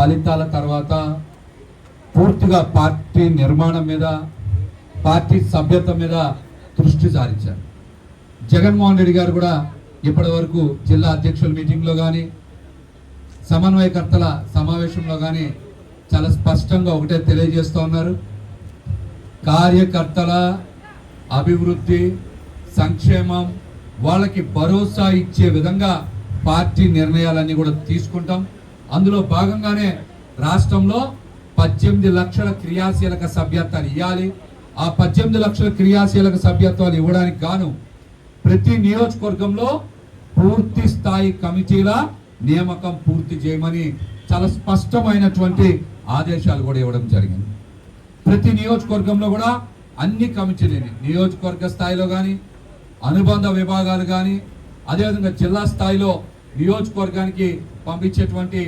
ఫలితాల తర్వాత పూర్తిగా పార్టీ నిర్మాణం మీద పార్టీ సభ్యత మీద దృష్టి సారించారు. జగన్మోహన్ రెడ్డి గారు కూడా ఇప్పటి వరకు జిల్లా అధ్యక్షుల మీటింగ్లో కానీ సమన్వయకర్తల సమావేశంలో కానీ చాలా స్పష్టంగా ఒకటే తెలియజేస్తూ ఉన్నారు. కార్యకర్తల అభివృద్ధి సంక్షేమం వాళ్ళకి భరోసా ఇచ్చే విధంగా పార్టీ నిర్ణయాలన్నీ కూడా తీసుకుంటాం. అందులో భాగంగానే రాష్ట్రంలో పద్దెనిమిది లక్షల క్రియాశీలక సభ్యత్వాలు ఇవ్వాలి ఆ పద్దెనిమిది లక్షల క్రియాశీలక సభ్యత్వాలు ఇవ్వడానికి గాను ప్రతి నియోజకవర్గంలో పూర్తి స్థాయి కమిటీల నియామకం పూర్తి చేయమని చాలా స్పష్టమైనటువంటి ఆదేశాలు కూడా ఇవ్వడం జరిగింది. ప్రతి నియోజకవర్గంలో కూడా అన్ని కమిటీలని నియోజకవర్గ స్థాయిలో కానీ అనుబంధ విభాగాలు కానీ అదేవిధంగా జిల్లా స్థాయిలో నియోజకవర్గానికి పంపించేటువంటి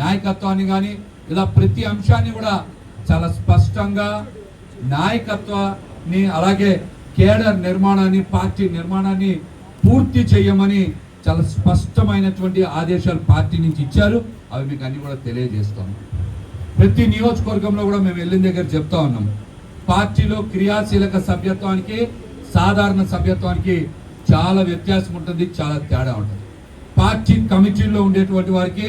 నాయకత్వాన్ని కానీ ఇలా ప్రతి అంశాన్ని కూడా చాలా స్పష్టంగా నాయకత్వాన్ని అలాగే కేడర్ నిర్మాణాన్ని పార్టీ నిర్మాణాన్ని పూర్తి చేయమని చాలా స్పష్టమైనటువంటి ఆదేశాలు పార్టీ నుంచి ఇచ్చారు. అవి మీకు అన్ని కూడా తెలియజేస్తాము ప్రతి నియోజకవర్గంలో కూడా మేము వెళ్ళిన దగ్గర చెప్తా ఉన్నాం. పార్టీలో క్రియాశీలక సభ్యత్వానికి సాధారణ సభ్యత్వానికి చాలా వ్యత్యాసం ఉంటుంది చాలా తేడా ఉంటుంది. పార్టీ కమిటీల్లో ఉండేటువంటి వారికి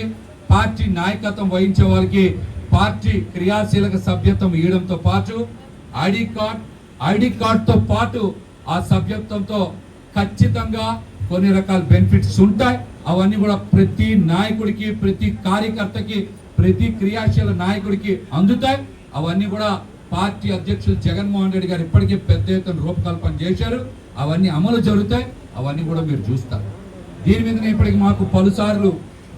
పార్టీ నాయకత్వం వహించే వారికి పార్టీ క్రియాశీలక సభ్యత్వం ఇవ్వడంతో పాటు ఐడి కార్డ్ ఐడి కార్డ్తో పాటు ఆ సభ్యత్వంతో ఖచ్చితంగా కొన్ని రకాల బెనిఫిట్స్ ఉంటాయి. అవన్నీ కూడా ప్రతి నాయకుడికి ప్రతి కార్యకర్తకి ప్రతి క్రియాశీల నాయకుడికి అందుతాయి. అవన్నీ కూడా పార్టీ అధ్యక్షులు జగన్మోహన్ రెడ్డి గారు ఇప్పటికే పెద్ద ఎత్తున రూపకల్పన చేశారు. అవన్నీ అమలు జరుగుతాయి. అవన్నీ కూడా మీరు చూస్తారు. దీని మీద ఇప్పటికి మాకు పలుసార్లు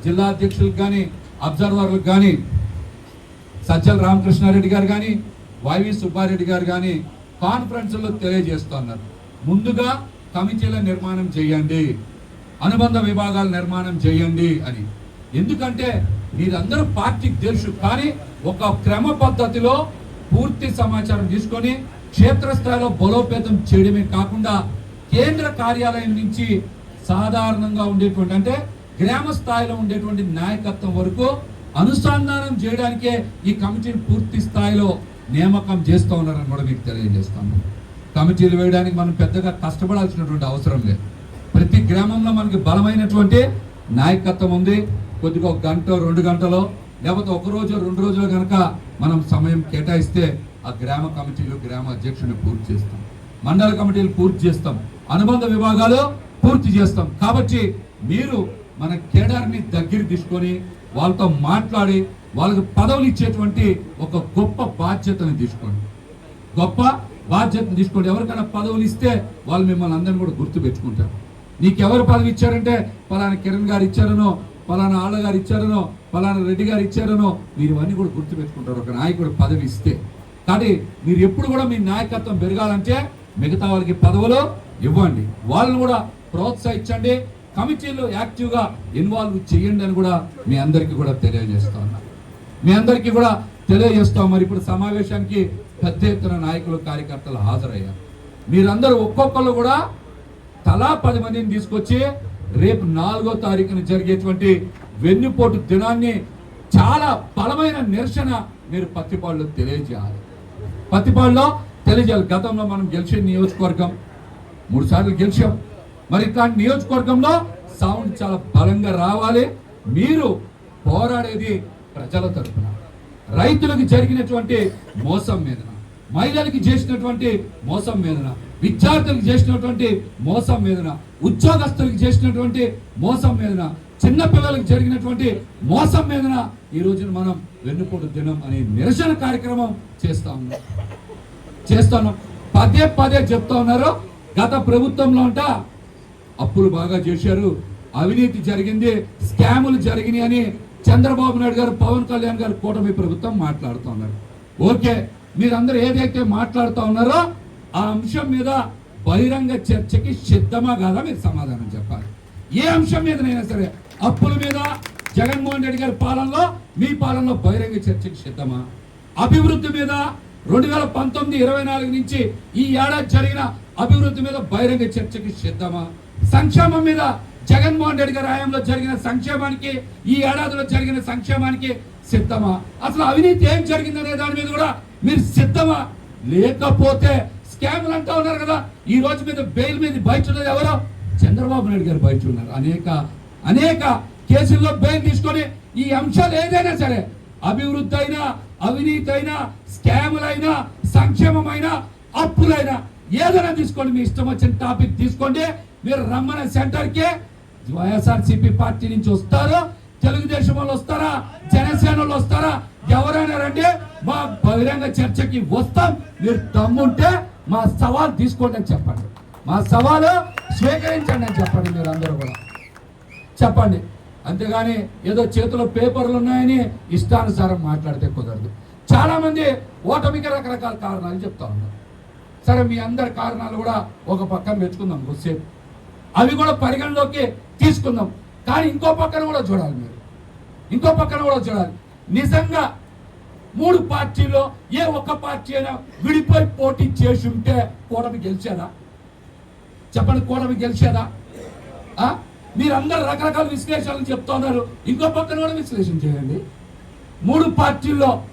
జిల్లా అధ్యక్షులకు కానీ అబ్జర్వర్లకు కానీ సజ్జల రామకృష్ణారెడ్డి గారు కానీ వైవి సుబ్బారెడ్డి గారు కానీ కాన్ఫరెన్స్లో తెలియజేస్తున్నారు. ముందుగా కమిటీల నిర్మాణం చేయండి అనుబంధ విభాగాల నిర్మాణం చేయండి అని. ఎందుకంటే మీరందరూ పార్టీకి తెలుసు కానీ ఒక క్రమ పద్ధతిలో పూర్తి సమాచారం తీసుకొని క్షేత్రస్థాయిలో బలోపేతం చేయడమే కాకుండా కేంద్ర కార్యాలయం నుంచి సాధారణంగా ఉండేటువంటి అంటే గ్రామ స్థాయిలో ఉండేటువంటి నాయకత్వం వరకు అనుసంధానం చేయడానికే ఈ కమిటీని పూర్తి స్థాయిలో నియామకం చేస్తూ ఉన్నారని కూడా మీకు తెలియజేస్తాను. కమిటీలు వేయడానికి మనం పెద్దగా కష్టపడాల్సినటువంటి అవసరం లేదు. ప్రతి గ్రామంలో మనకి బలమైనటువంటి నాయకత్వం ఉంది. కొద్దిగా ఒక గంట రెండు గంటలో లేకపోతే ఒక రోజు రెండు రోజులు కనుక మనం సమయం కేటాయిస్తే ఆ గ్రామ కమిటీలు గ్రామ అధ్యక్షుని పూర్తి చేస్తాం. మండల కమిటీలు పూర్తి చేస్తాం. అనుబంధ విభాగాలు పూర్తి చేస్తాం. కాబట్టి మీరు మన కేడర్ని దగ్గర తీసుకొని వాళ్ళతో మాట్లాడి వాళ్ళకి పదవులు ఇచ్చేటువంటి ఒక గొప్ప బాధ్యతను తీసుకోండి. గొప్ప బాధ్యతను తీసుకోండి. ఎవరికైనా పదవులు ఇస్తే వాళ్ళు మిమ్మల్ని అందరిని కూడా గుర్తు పెట్టుకుంటారు. నీకు ఎవరు పదవి ఇచ్చారంటే పలానా కిరణ్ గారు ఇచ్చారనో పలానా ఆళ్ళ గారు ఇచ్చారనో పలానా రెడ్డి గారు ఇచ్చారనో మీరు ఇవన్నీ కూడా గుర్తు పెట్టుకుంటారు. ఒక నాయకుడు పదవి ఇస్తే. కానీ మీరు ఎప్పుడు కూడా మీ నాయకత్వం పెరగాలంటే మిగతా వాళ్ళకి పదవులు ఇవ్వండి. వాళ్ళని కూడా ప్రోత్సహించండి. కమిటీలో యాక్టివ్గా ఇన్వాల్వ్ చేయండి అని కూడా మీ అందరికీ కూడా తెలియజేస్తా ఉన్నా. మీ అందరికీ కూడా తెలియజేస్తాం మరి ఇప్పుడు సమావేశానికి పెద్ద ఎత్తున నాయకులు కార్యకర్తలు హాజరయ్యారు. మీరందరూ ఒక్కొక్కరు కూడా తలా పది మందిని తీసుకొచ్చి రేపు నాలుగో తారీఖున జరిగేటువంటి వెన్నుపోటు దినాన్ని చాలా బలమైన నిరసన మీరు పత్తిపాడులో తెలియజేయాలి. పత్తిపాడులో తెలియజేయాలి. గతంలో మనం గెలిచే నియోజకవర్గం మూడు సార్లు గెలిచాం. మరి ఇట్లాంటి నియోజకవర్గంలో సౌండ్ చాలా బలంగా రావాలి. మీరు పోరాడేది ప్రజల తరపున. రైతులకు జరిగినటువంటి మోసం మీదన మహిళలకు చేసినటువంటి మోసం మీదన విద్యార్థులకు చేసినటువంటి మోసం మీదన ఉద్యోగస్తులకు చేసినటువంటి మోసం మీదన చిన్నపిల్లలకు జరిగినటువంటి మోసం మీదన ఈ రోజున మనం వెన్నుపోటు దినం అనే నిరసన కార్యక్రమం చేస్తా ఉన్నాం. చేస్తాను. పదే పదే చెప్తా ఉన్నారు. గత ప్రభుత్వంలో ఉంటా అప్పులు బాగా చేశారు. అవినీతి జరిగింది. స్కాములు జరిగినాయి అని చంద్రబాబు నాయుడు గారు పవన్ కళ్యాణ్ గారు కూటమి ప్రభుత్వం మాట్లాడుతూ ఉన్నారు. ఓకే మీరందరూ ఏదైతే మాట్లాడుతూ ఉన్నారో ఆ అంశం మీద బహిరంగ చర్చకి సిద్ధమా కాదా మీరు సమాధానం చెప్పాలి. ఏ అంశం మీదనైనా సరే అప్పుల మీద జగన్మోహన్ రెడ్డి గారి పాలనలో మీ పాలనలో బహిరంగ చర్చకి సిద్ధమా? అభివృద్ధి మీద రెండు వేల పంతొమ్మిది ఇరవై నాలుగు నుంచి ఈ ఏడాది జరిగిన అభివృద్ధి మీద బహిరంగ చర్చకి సిద్ధమా? సంక్షేమం మీద జగన్మోహన్ రెడ్డి గారి హయాంలో జరిగిన సంక్షేమానికి ఈ ఏడాదిలో జరిగిన సంక్షేమానికి సిద్ధమా? అసలు అవినీతి ఏం జరిగిందనే దాని మీద కూడా మీరు సిద్ధమా? లేకపోతే స్కామ్లు అంటా ఉన్నారు కదా ఈ రోజు మీద బెయిల్ మీద బయట ఉన్నది ఎవరో? చంద్రబాబు నాయుడు గారు బయట ఉన్నారు అనేక అనేక కేసుల్లో బెయిల్ తీసుకొని ఈ అంశాలు ఏదైనా సరే అభివృద్ధి అయినా అవినీతి అయినా స్కాములైనా సంక్షేమమైనా అప్పులైనా ఏదైనా తీసుకోండి. మీ ఇష్టం వచ్చిన టాపిక్ తీసుకోండి. మీరు రమ్మన్న సెంటర్కి వైఎస్ఆర్సీపీ పార్టీ నుంచి వస్తారో. తెలుగుదేశం వాళ్ళు వస్తారా? జనసేన వాళ్ళు వస్తారా? ఎవరైనా రండి మా బహిరంగ చర్చకి వస్తాం. మీరు దమ్ముంటే మా సవాల్ తీసుకోండి అని చెప్పండి. మా సవాలు స్వీకరించండి అని చెప్పండి మీరు అందరూ కూడా. చెప్పండి. అంతేగాని ఏదో చేతిలో పేపర్లు ఉన్నాయని ఇష్టానుసారం మాట్లాడితే కుదరదు. చాలామంది ఓటమికి రకరకాల కారణాలు చెప్తా ఉన్నారు. సరే మీ అందరి కారణాలు కూడా ఒక పక్కన మెచ్చుకుందాం కొద్దిసేపు. అవి కూడా పరిగణలోకి తీసుకుందాం. కానీ ఇంకో పక్కన కూడా చూడాలి మీరు. ఇంకో పక్కన కూడా చూడాలి. నిజంగా మూడు పార్టీలో ఏ ఒక్క పార్టీ అయినా విడిపోయి పోటీ చేసి ఉంటే కూటమి గెలిచేదా? చెప్పండి కూటమి గెలిచేదా? మీరందరూ రకరకాల విశ్లేషణలు చెప్తున్నారు ఇంకో పక్కన కూడా విశ్లేషణ చేయండి. మూడు పార్టీల్లో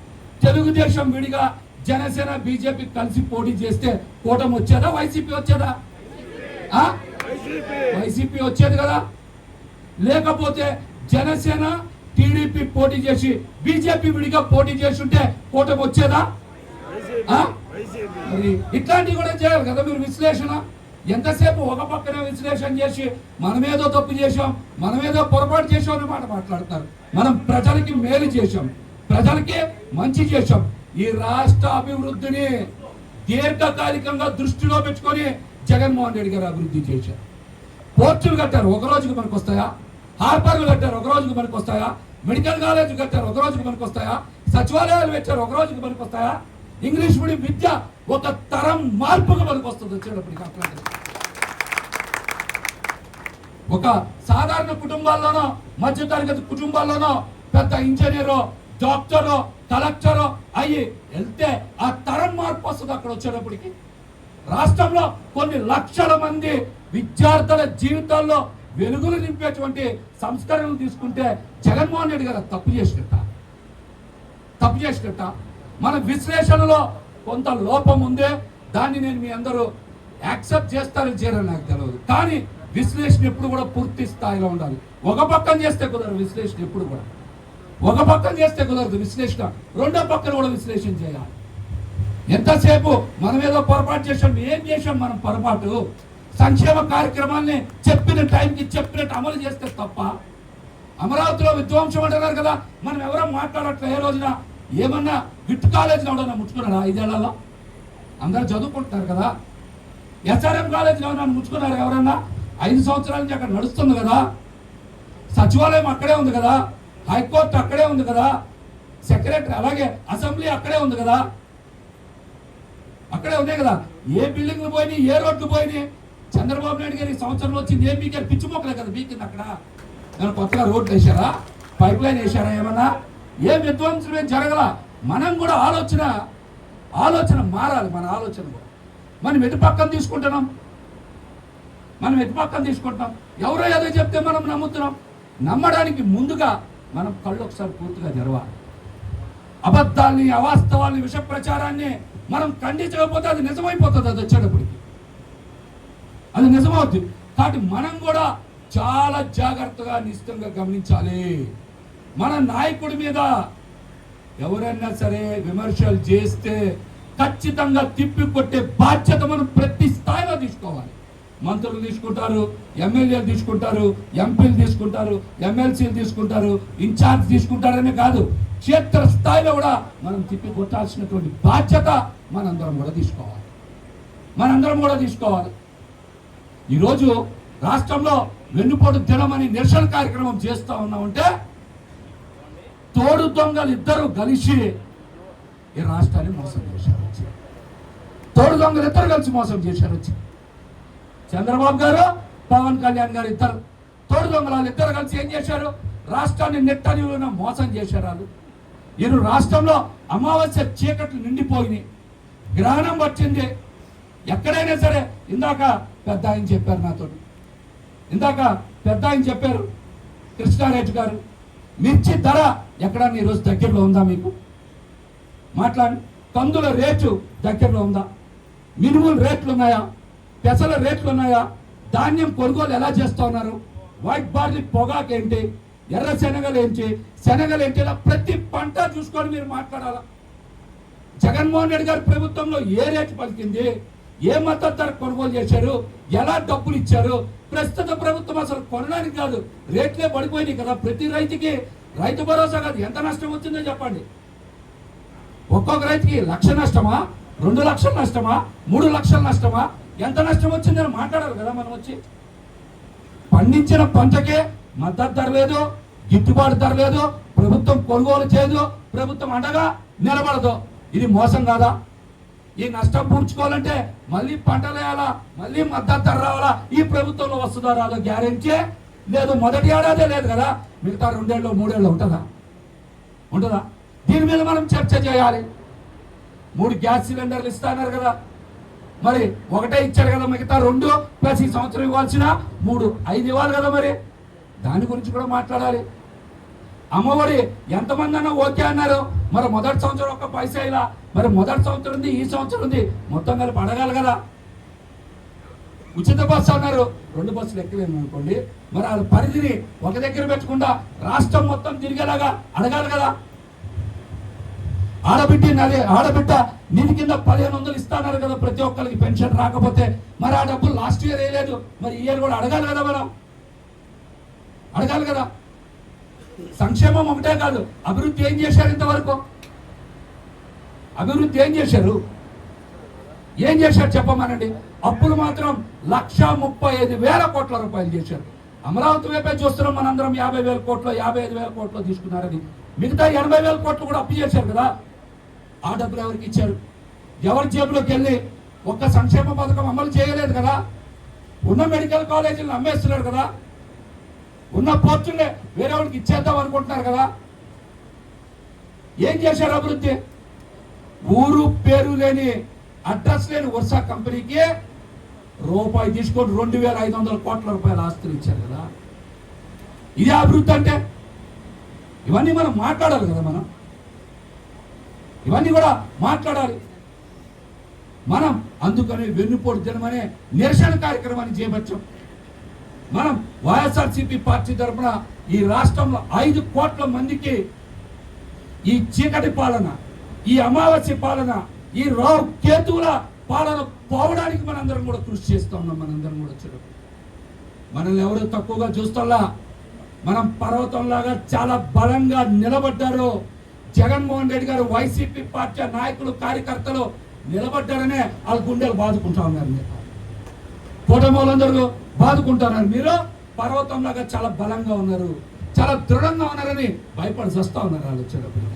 తెలుగుదేశం విడిగా జనసేన బీజేపీ కలిసి పోటీ చేస్తే కూటమి వచ్చేదా? వైసీపీ వచ్చేదా? ఆ? వైసీపీ. వచ్చేది కదా. లేకపోతే జనసేన టీడీపీ పోటీ చేసి బీజేపీ విడిగా పోటీ చేసి ఉంటే కూటమి వచ్చేదా ఇట్లాంటివి కూడా చేయాలి కదా మీరు విశ్లేషణ. ఎంతసేపు ఒక పక్కన విశ్లేషణ చేసి మనమేదో తప్పు చేశాం మనమేదో పొరపాటు చేశాం అనే మాట మాట్లాడతారు మనం ప్రజలకి మేలు చేశాం ప్రజలకి మంచి చేశాం. ఈ రాష్ట్ర అభివృద్ధిని దీర్ఘకాలికంగా దృష్టిలో పెట్టుకొని జగన్మోహన్ రెడ్డి గారు అభివృద్ధి చేశారు. పోర్టులు కట్టారు ఒక రోజుకి మనకు వస్తాయా? హార్బర్లు కట్టారు ఒక రోజుకి మనకు వస్తాయా? మెడికల్ కాలేజ్ కట్టారు ఒక రోజుకి మనకు వస్తాయా? సచివాలయాలు పెట్టారు ఒక రోజుకి మనకు వస్తాయా? ఇంగ్లీష్ మీడియం విద్య ఒక తరం మార్పుగా మనకు వస్తుంది వచ్చేటప్పటికి ఒక సాధారణ కుటుంబాల్లోనో మధ్యతరగతి కుటుంబాల్లోనో పెద్ద ఇంజనీరో డాక్టరో కలెక్టరో అయ్యి వెళ్తే ఆ తరం మార్పు వస్తుంది అక్కడ వచ్చేటప్పటికి. రాష్ట్రంలో కొన్ని లక్షల మంది విద్యార్థుల జీవితాల్లో వెలుగులు నింపేటువంటి సంస్కరణలు తీసుకుంటే జగన్మోహన్ రెడ్డి గారు తప్పు చేసినట్ట. తప్పు చేసినట్ట. మన విశ్లేషణలో కొంత లోపం ఉందే దాన్ని నేను మీ అందరూ యాక్సెప్ట్ చేస్తారని చేయాలని నాకు తెలియదు కానీ విశ్లేషణ ఎప్పుడు కూడా పూర్తి స్థాయిలో ఉండాలి. ఒక పక్కన చేస్తే కుదరదు విశ్లేషణ ఎప్పుడు కూడా. ఒక పక్కన చేస్తే కుదరదు విశ్లేషణ. రెండో పక్కన కూడా విశ్లేషణ చేయాలి. ఎంతసేపు మనం ఏదో పొరపాటు చేసాం ఏం చేసాం మనం పొరపాటు? సంక్షేమ కార్యక్రమాన్ని చెప్పిన టైంకి చెప్పినట్టు అమలు చేస్తే తప్ప అమరావతిలో విధ్వంసం అంటున్నారు కదా మనం ఎవరో మాట్లాడట్లే ఏ రోజున? ఏమన్నా విట్ కాలేజీలో ఎవడన్నా ముట్టుకున్నారా ఐదేళ్ళలో? అందరూ చదువుకుంటున్నారు కదా. ఎస్ఆర్ఎం కాలేజీలో ఎవరన్నా ముట్టుకున్నారు ఎవరన్నా? ఐదు సంవత్సరాల నుంచి అక్కడ నడుస్తుంది కదా. సచివాలయం అక్కడే ఉంది కదా. హైకోర్టు అక్కడే ఉంది కదా. సెక్రటరీ అలాగే అసెంబ్లీ అక్కడే ఉంది కదా. అక్కడే ఉన్నాయి కదా. ఏ బిల్డింగ్లు పోయినాయి ఏ రోడ్లు పోయినాయి? చంద్రబాబు నాయుడు గారి ఈ సంవత్సరంలో వచ్చింది ఏం? మీకు పిచ్చి మొక్కలే కదా బీకింది అక్కడ. ఏమైనా కొత్తగా రోడ్లు వేసారా పైప్ లైన్ వేసారా ఏమన్నా? ఏ విధ్వంసం ఏం జరగల? మనం కూడా ఆలోచన ఆలోచన మారాలి మన ఆలోచన కూడా మనం ఎటు పక్కన తీసుకుంటున్నాం? మనం ఎటు పక్కన తీసుకుంటున్నాం? ఎవరో ఏదో చెప్తే మనం నమ్ముతున్నాం. నమ్మడానికి ముందుగా మనం కళ్ళు ఒకసారి పూర్తిగా తెరవాలి. అబద్ధాల్ని అవాస్తవాల్ని విష ప్రచారాన్ని మనం ఖండించకపోతే అది నిజమైపోతుంది అది వచ్చేటప్పటికి. అది నిజమవుతుంది కాబట్టి మనం కూడా చాలా జాగ్రత్తగా నిశ్చితంగా గమనించాలి. మన నాయకుడి మీద ఎవరైనా సరే విమర్శలు చేస్తే ఖచ్చితంగా తిప్పి కొట్టే బాధ్యత మనం ప్రతి స్థాయిలో తీసుకోవాలి. మంత్రులు తీసుకుంటారు ఎమ్మెల్యేలు తీసుకుంటారు ఎంపీలు తీసుకుంటారు ఎమ్మెల్సీలు తీసుకుంటారు ఇన్ఛార్జ్ తీసుకుంటారనే కాదు క్షేత్ర స్థాయిలో కూడా మనం తిప్పి కొట్టాల్సినటువంటి బాధ్యత మనందరం కూడా తీసుకోవాలి. మనందరం కూడా తీసుకోవాలి. ఈరోజు రాష్ట్రంలో వెన్నుపోటు తినమని నిరసన కార్యక్రమం చేస్తూ ఉన్నామంటే తోడు దొంగలు ఇద్దరు కలిసి ఈ రాష్ట్రాన్ని మోసం చేశారు. వచ్చి తోడు దొంగలు ఇద్దరు కలిసి మోసం చేశారు. వచ్చి చంద్రబాబు గారు పవన్ కళ్యాణ్ గారు ఇద్దరు. తోడు దొంగలాలు ఇద్దరు కలిసి ఏం చేశారు? రాష్ట్రాన్ని నెట్టనిలో మోసం చేశారు వాళ్ళు. ఇరు రాష్ట్రంలో అమావాస్య చీకట్లు నిండిపోయినాయి. గ్రహణం వచ్చింది. ఎక్కడైనా సరే ఇందాక పెద్ద ఆయన చెప్పారు నాతో. ఇందాక పెద్ద ఆయన చెప్పారు కృష్ణారెడ్డి గారు మిర్చి ధర ఎక్కడన్నా ఈరోజు దగ్గరలో ఉందా మీకు? మాట్లాడి. కందుల రేటు దగ్గరలో ఉందా? మినిమం రేట్లు ఉన్నాయా? పెసల రేట్లు ఉన్నాయా? ధాన్యం కొనుగోలు ఎలా చేస్తా ఉన్నారు? వైట్ బార్లీ పొగాకు ఏంటి? ఎర్ర శనగలు ఏంటి? శనగలు ఏంటి? ఇలా ప్రతి పంట చూసుకొని మీరు మాట్లాడాలా? జగన్మోహన్ రెడ్డి గారి ప్రభుత్వంలో ఏ రేటు పలికింది? ఏ మద్దతు ధర కొనుగోలు చేశారు? ఎలా డబ్బులు ఇచ్చారు? ప్రస్తుత ప్రభుత్వం అసలు కొనడానికి కాదు రేట్లే పడిపోయినాయి కదా. ప్రతి రైతుకి రైతు భరోసా కాదు. ఎంత నష్టం వచ్చిందో చెప్పండి. ఒక్కొక్క రైతుకి లక్ష నష్టమా? రెండు లక్షల నష్టమా? మూడు లక్షల నష్టమా? ఎంత నష్టం వచ్చిందని మాట్లాడాలి కదా మనం వచ్చి. పండించిన పంటకే మద్దతు ధర లేదు గిట్టుబాటు ధర లేదు ప్రభుత్వం కొనుగోలు చేయదు ప్రభుత్వం అండగా నిలబడదు. ఇది మోసం కాదా? ఈ నష్టం పూడ్చుకోవాలంటే మళ్ళీ పంటలు వేయాలా? మళ్ళీ మద్దతు ధర రావాలా? ఈ ప్రభుత్వంలో వస్తుందా రాదో గ్యారెంటీ లేదు. మొదటి ఏడాదే లేదు కదా. మిగతా రెండేళ్ళు మూడేళ్ళు ఉంటుందా? ఉంటుందా? దీని మీద మనం చర్చ చేయాలి. మూడు గ్యాస్ సిలిండర్లు ఇస్తాన్నారు కదా. మరి ఒకటే ఇచ్చారు కదా మిగతా రెండు ప్లస్ ఈ సంవత్సరం ఇవ్వాల్సిన మూడు ఐదు ఇవ్వాలి కదా మరి. దాని గురించి కూడా మాట్లాడాలి. అమ్మఒడి ఎంతమంది అన్నా ఓకే అన్నారు. మరి మొదటి సంవత్సరం ఒక్క పైసా ఇలా. మరి మొదటి సంవత్సరం ఉంది ఈ సంవత్సరం ఉంది. మొత్తం కలిపి అడగాలి కదా. ఉచిత బస్సు అన్నారు. రెండు బస్సులు ఎక్కలేము అనుకోండి. మరి వాళ్ళ పరిధిని ఒక దగ్గర పెట్టకుండా రాష్ట్రం మొత్తం తిరిగేలాగా అడగాలి కదా. ఆడబిడ్డ నది ఆడబిడ్డ నిధి కింద పదిహేను వందలు ఇస్తాన్నారు కదా ప్రతి ఒక్కరికి పెన్షన్ రాకపోతే మరి ఆ డబ్బులు లాస్ట్ ఇయర్ వేయలేదు. మరి ఇయర్ కూడా అడగాలి కదా మనం. అడగాలి కదా. సంక్షేమం ఒకటే కాదు అభివృద్ధి ఏం చేశారు ఇంతవరకు? అభివృద్ధి ఏం చేశారు? ఏం చేశారు చెప్పమనండి? అప్పులు మాత్రం లక్ష ముప్పై ఐదు వేల కోట్ల రూపాయలు చేశారు. అమరావతి వైపే చూస్తున్నాం మనందరం యాభై వేల కోట్లు యాభై ఐదు వేల కోట్లు తీసుకున్నారని. మిగతా ఎనభై వేల కోట్లు కూడా అప్పు చేశారు కదా. ఆ డబ్బులు ఎవరికి ఇచ్చారు? ఎవరి జేబులోకి వెళ్ళి ఒక్క సంక్షేమ పథకం అమలు చేయలేదు కదా? ఉన్న మెడికల్ కాలేజీలను అమ్మేస్తున్నారు కదా? ఉన్న పోర్చులే వేరే వాళ్ళకి ఇచ్చేద్దాం అనుకుంటున్నారు కదా? ఏం చేశారు అభివృద్ధి? ఊరు పేరు లేని అడ్రస్ లేని వర్ష కంపెనీకి రూపాయి తీసుకొని రెండు వేల ఐదు వందల కోట్ల రూపాయల ఆస్తులు ఇచ్చారు కదా? ఇదే అభివృద్ధి అంటే? ఇవన్నీ మనం మాట్లాడాలి కదా మనం? ఇవన్నీ కూడా మాట్లాడాలి. మనం అందుకని వెన్నుపోటు దినమనే నిరసన కార్యక్రమాన్ని చేపట్టాం. మనం వైఎస్ఆర్సీపీ పార్టీ తరఫున ఈ రాష్ట్రంలో ఐదు కోట్ల మందికి ఈ చీకటి పాలన ఈ అమావాస్య పాలన ఈ రావు కేతువుల పాలన పోవడానికి మనందరం కూడా కృషి చేస్తూ ఉన్నాం మనందరం కూడా చూడ మనల్ని ఎవరు తక్కువగా చూస్తల్లా? మనం పర్వతంలాగా చాలా బలంగా నిలబడ్డారో జగన్మోహన్ రెడ్డి గారు వైసీపీ పార్టీ నాయకులు కార్యకర్తలు నిలబడ్డారనే వాళ్ళ గుండెలు బాదుకుంటా ఉన్నారు కూటమిలందరూ బాదుకుంటున్నారు మీరు పర్వతంలాగా చాలా బలంగా ఉన్నారు చాలా దృఢంగా ఉన్నారని భయపడి వస్తా ఉన్నారు వాళ్ళు వచ్చేటప్పుడు.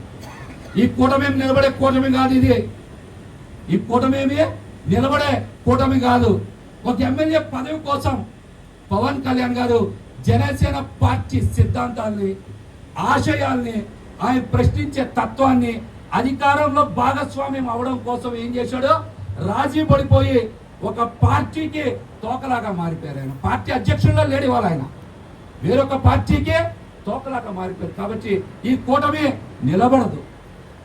ఈ కూటమి నిలబడే కూటమి కాదు ఇది. ఈ కూటమేమి నిలబడే కూటమి కాదు. ఒక ఎమ్మెల్యే పదవి కోసం పవన్ కళ్యాణ్ గారు జనసేన పార్టీ సిద్ధాంతాల్ని ఆశయాల్ని ఆయన ప్రశ్నించే తత్వాన్ని అధికారంలో భాగస్వామ్యం అవడం కోసం ఏం చేశాడు? రాజీ పడిపోయి ఒక పార్టీకి తోకలాగా మారిపోయారు ఆయన. పార్టీ అధ్యక్షుల్లో లేడు ఇవాళ ఆయన. వేరొక పార్టీకి తోకలాగా మారిపోయారు. కాబట్టి ఈ కూటమి నిలబడదు.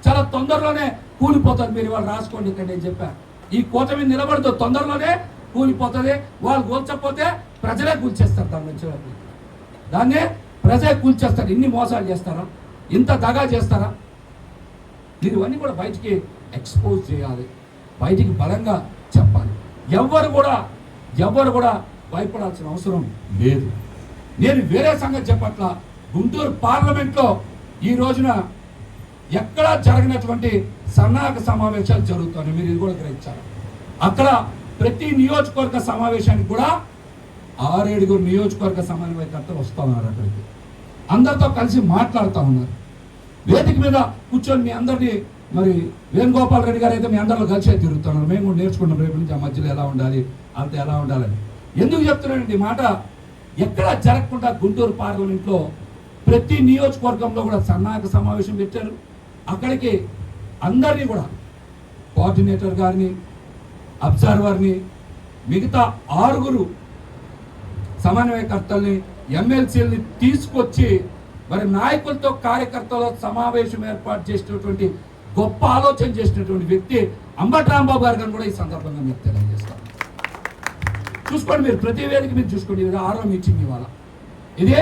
చాలా తొందరలోనే కూలిపోతుంది మీరు ఇవాళ రాసుకోండి ఇక్కడ నేను చెప్పాను ఈ కూటమి నిలబడదు తొందరలోనే కూలిపోతుంది. వాళ్ళు కూల్చకపోతే ప్రజలే కూల్చేస్తారు దాని నుంచి. దాన్ని ప్రజలే కూల్చేస్తారు. ఇన్ని మోసాలు చేస్తారు. ఇంత దగా చేస్తారా? మీరు ఇవన్నీ కూడా బయటికి ఎక్స్పోజ్ చేయాలి. బయటికి బలంగా చెప్పాలి. ఎవ్వరు కూడా ఎవ్వరు కూడా భయపడాల్సిన అవసరం లేదు. నేను వేరే సంగతి చెప్పట్ల. గుంటూరు పార్లమెంట్లో ఈ రోజున ఎక్కడా జరగనటువంటి సన్నాహక సమావేశాలు జరుగుతున్నాయి. మీరు ఇది కూడా గ్రహించాలి. అక్కడ ప్రతి నియోజకవర్గ సమావేశానికి కూడా ఆరేడుగురు నియోజకవర్గ సమన్వయకర్తలు వస్తూ ఉన్నారు అక్కడికి. అందరితో కలిసి మాట్లాడుతూ ఉన్నారు. వేదిక మీద కూర్చొని మీ అందరినీ మరి వేణుగోపాల్ రెడ్డి గారు అయితే మీ అందరిలో కలిసే తిరుగుతున్నారు. మేము కూడా నేర్చుకున్నాం రేపు నుంచి ఆ మధ్యలో ఎలా ఉండాలి అంత ఎలా ఉండాలని. ఎందుకు చెప్తున్నానండి మాట ఎక్కడ జరగకుండా గుంటూరు పార్లమెంట్లో ప్రతి నియోజకవర్గంలో కూడా సన్నాహక సమావేశం పెట్టారు. అక్కడికి అందరినీ కూడా కోఆర్డినేటర్ గారిని అబ్జర్వర్ని మిగతా ఆరుగురు సమన్వయకర్తల్ని ఎమ్మెల్సీలని తీసుకొచ్చి మరి నాయకులతో కార్యకర్తల సమావేశం ఏర్పాటు చేసినటువంటి గొప్ప ఆలోచన చేసినటువంటి వ్యక్తి అంబట్ రాంబాబు గారు కూడా ఈ సందర్భంగా మీకు తెలియజేస్తాను. చూసుకోండి మీరు ప్రతి వేదిక మీరు చూసుకోండి ఇది ఆరో మీటింగ్ ఇవాళ. ఇదే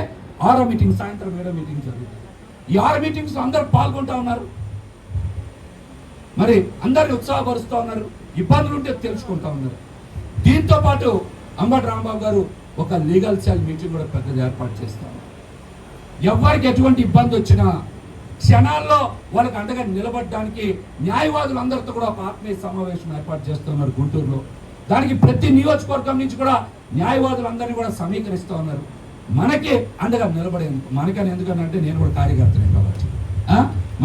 ఆరో మీటింగ్ సాయంత్రం ఏడో మీటింగ్ జరుగుతుంది. ఈ ఆరో మీటింగ్స్ అందరూ పాల్గొంటా ఉన్నారు. మరి అందరిని ఉత్సాహపరుస్తూ ఉన్నారు ఇబ్బందులు ఉంటే తెలుసుకుంటా ఉన్నారు. దీంతో పాటు అంబటి రాంబాబు గారు ఒక లీగల్ సెల్ మీటింగ్ కూడా పెద్దది ఏర్పాటు చేస్తారు ఎవరికి ఎటువంటి ఇబ్బంది వచ్చినా క్షణాల్లో వాళ్ళకి అండగా నిలబడడానికి న్యాయవాదులు అందరితో కూడా ఒక ఆత్మీయ సమావేశం ఏర్పాటు చేస్తున్నారు గుంటూరులో. దానికి ప్రతి నియోజకవర్గం నుంచి కూడా న్యాయవాదులందరినీ కూడా సమీకరిస్తూ ఉన్నారు. మనకి అండగా నిలబడేందుకు మనకని ఎందుకనంటే నేను కూడా కార్యకర్తనే కాబట్టి.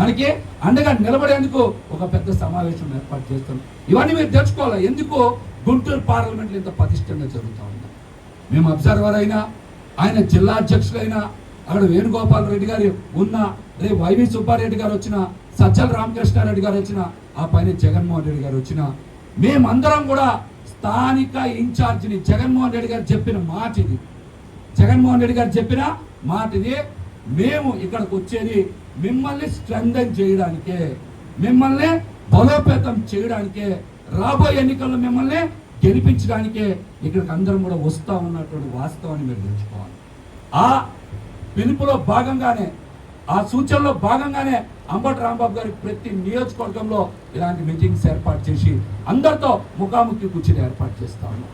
మనకి అండగా నిలబడేందుకు ఒక పెద్ద సమావేశం ఏర్పాటు చేస్తున్నాం ఇవన్నీ మీరు తెలుసుకోవాలి? ఎందుకు గుంటూరు పార్లమెంట్లో ఇంత పటిష్టంగా జరుగుతూ ఉంది? మేము అబ్జర్వర్ అయినా ఆయన జిల్లా అధ్యక్షులైనా అక్కడ వేణుగోపాల్ రెడ్డి గారు ఉన్న రేపు వైవి సుబ్బారెడ్డి గారు వచ్చిన సజ్జల రామకృష్ణారెడ్డి గారు వచ్చిన ఆ పైన జగన్మోహన్ రెడ్డి గారు వచ్చిన మేమందరం కూడా స్థానిక ఇన్ఛార్జిని జగన్మోహన్ రెడ్డి గారు చెప్పిన మాట ఇది. జగన్మోహన్ రెడ్డి గారు చెప్పిన మాట ఇది. మేము ఇక్కడికి వచ్చేది మిమ్మల్ని స్ట్రెంగ్ చేయడానికే మిమ్మల్ని బలోపేతం చేయడానికే రాబోయే ఎన్నికల్లో మిమ్మల్ని గెలిపించడానికే ఇక్కడికి అందరం కూడా వస్తా ఉన్నటువంటి వాస్తవాన్ని మీరు తెలుసుకోవాలి. ఆ పిలుపులో భాగంగానే ఆ సూచనలో భాగంగానే అంబటి రాంబాబు గారి ప్రతి నియోజకవర్గంలో ఇలాంటి మీటింగ్స్ ఏర్పాటు చేసి అందరితో ముఖాముఖి కూర్చుని ఏర్పాటు చేస్తా ఉన్నాం.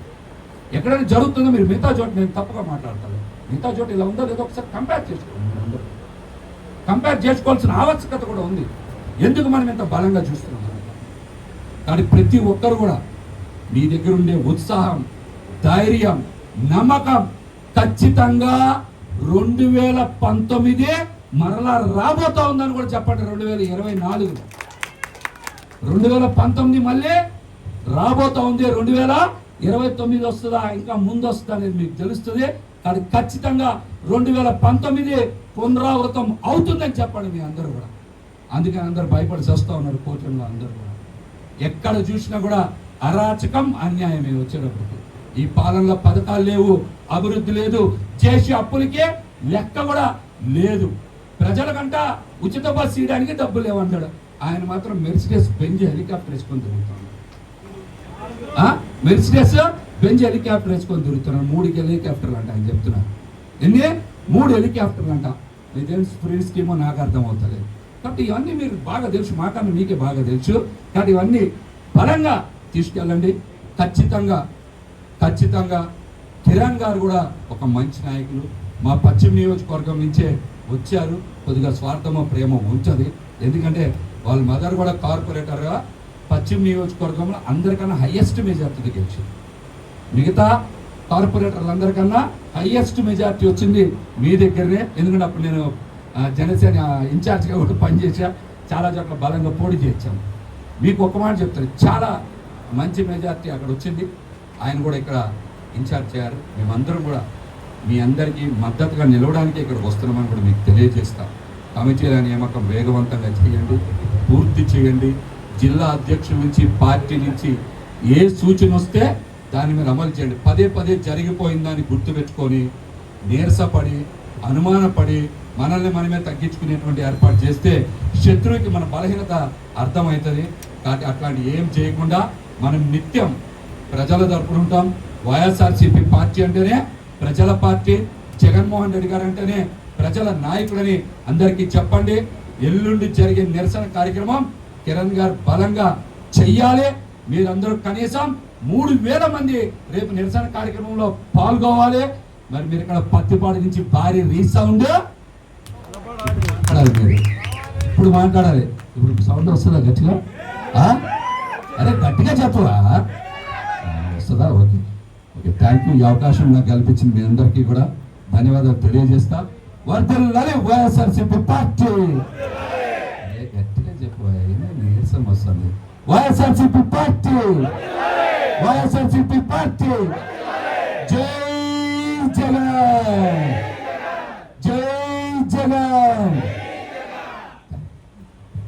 ఎక్కడైనా జరుగుతుందో మీరు మిగతా చోట నేను తప్పగా మాట్లాడతాను మిగతా చోట ఇలా ఉందో లేదో ఒకసారి కంపేర్ చేసుకోండి అందరూ. కంపేర్ చేసుకోవాల్సిన ఆవశ్యకత కూడా ఉంది. ఎందుకు మనం ఇంత బలంగా చూస్తున్నాం? కానీ ప్రతి ఒక్కరు కూడా మీ దగ్గర ఉండే ఉత్సాహం ధైర్యం నమ్మకం ఖచ్చితంగా రెండు వేల పంతొమ్మిదే మరలా రాబోతా ఉందని కూడా చెప్పండి. రెండు వేల ఇరవై నాలుగులో రెండు వేల పంతొమ్మిది మళ్ళీ రాబోతా ఉంది. రెండు వేల ఇరవై తొమ్మిది వస్తుందా? ఇంకా ముందు వస్తుందా అనేది మీకు తెలుస్తుంది. కానీ ఖచ్చితంగా రెండు వేల పంతొమ్మిది పునరావృతం అవుతుందని చెప్పండి మీ అందరూ కూడా. అందుకని అందరూ భయపడి చేస్తూ ఉన్నారు కోచంలో అందరూ కూడా. ఎక్కడ చూసినా కూడా అరాచకం అన్యాయమే వచ్చేటప్పుడు ఈ పాలనలో పథకాలు లేవు అభివృద్ధి లేదు చేసే అప్పులకే లెక్క కూడా లేదు. ప్రజలకంట ఉచిత బస్సు ఇవ్వడానికి డబ్బులు లేవన్నాడు ఆయన మాత్రం మెర్సిడెస్ బెంజ్ హెలికాప్టర్ వేసుకొని తిరుగుతున్నాడు. మెర్సిడెస్ బెంజ్ హెలికాప్టర్ వేసుకొని తిరుగుతున్నాడు. మూడు హెలికాప్టర్లు అంట ఆయన చెప్తున్నారు ఎన్ని? మూడు హెలికాప్టర్లు అంట. ఇదేం ఫ్రీ స్కీమో నాకు అర్థం అవుతలేదు. కాబట్టి ఇవన్నీ మీరు బాగా తెలుసు. మాకన్నా మీకే బాగా తెలుసు. కాబట్టి ఇవన్నీ బలంగా తీసుకెళ్ళండి. ఖచ్చితంగా ఖచ్చితంగా కిరణ్ గారు కూడా ఒక మంచి నాయకులు. మా పశ్చిమ నియోజకవర్గం నుంచే వచ్చారు. కొద్దిగా స్వార్థమో ప్రేమ ఉంచది ఎందుకంటే వాళ్ళ మదర్ కూడా కార్పొరేటర్గా పశ్చిమ నియోజకవర్గంలో అందరికన్నా హయ్యెస్ట్ మెజార్టీకి గెలిచింది. మిగతా కార్పొరేటర్లు అందరికన్నా హయ్యెస్ట్ మెజార్టీ వచ్చింది మీ దగ్గరనే. ఎందుకంటే అప్పుడు నేను జనసేన ఇన్ఛార్జ్గా కూడా పనిచేసా. చాలా చోట్ల బలంగా పోటీ చేశాను. మీకు ఒక మాట చెప్తాను. చాలా మంచి మెజార్టీ అక్కడ వచ్చింది. ఆయన కూడా ఇక్కడ ఇన్ఛార్జ్ చేయారు మేమందరం కూడా మీ అందరికీ మద్దతుగా నిలవడానికి ఇక్కడికి వస్తున్నామని కూడా మీకు తెలియజేస్తాం. కమిటీల నియామకం వేగవంతంగా చేయండి పూర్తి చేయండి. జిల్లా అధ్యక్షుల నుంచి పార్టీ నుంచి ఏ సూచన వస్తే దాన్ని మీరు అమలు చేయండి. పదే పదే జరిగిపోయిందని గుర్తుపెట్టుకొని నీరసపడి అనుమానపడి మనల్ని మనమే తగ్గించుకునేటువంటి ఏర్పాటు చేస్తే శత్రువుకి మన బలహీనత అర్థమవుతుంది. కాబట్టి అట్లాంటి ఏం చేయకుండా మనం నిత్యం ప్రజల తరపున ఉంటాం. వైఎస్ఆర్సీపీ పార్టీ అంటేనే ప్రజల పార్టీ జగన్మోహన్ రెడ్డి గారు అంటేనే ప్రజల నాయకుడని అందరికీ చెప్పండి. ఎల్లుండి జరిగే నిరసన కార్యక్రమం కిరణ్ గారు బలంగా చెయ్యాలి. మీరందరూ కనీసం మూడు వేల మంది రేపు నిరసన కార్యక్రమంలో పాల్గొవాలి. మరి మీరు ఇక్కడ పత్తిపాడు నుంచి భారీ రీసౌండ్. ఇప్పుడు మాట్లాడాలి. ఇప్పుడు సౌండ్ వస్తుందా గట్టిగా? అరే గట్టిగా చెప్పవా వస్తుందా ఓకే. ఓకే థ్యాంక్ యూ ఈ అవకాశం నాకు కల్పించింది మీ అందరికీ కూడా ధన్యవాదాలు తెలియజేస్తా. వర్ధల్లాలి వైఎస్ఆర్సీపీ పార్టీ. ఏ, గట్టిగా చెప్పబోయా నీరసం వస్తుంది? వైఎస్ఆర్సీపీ పార్టీ. వైఎస్ఆర్సీపీ పార్టీ. జై జగన్. జై జగన్.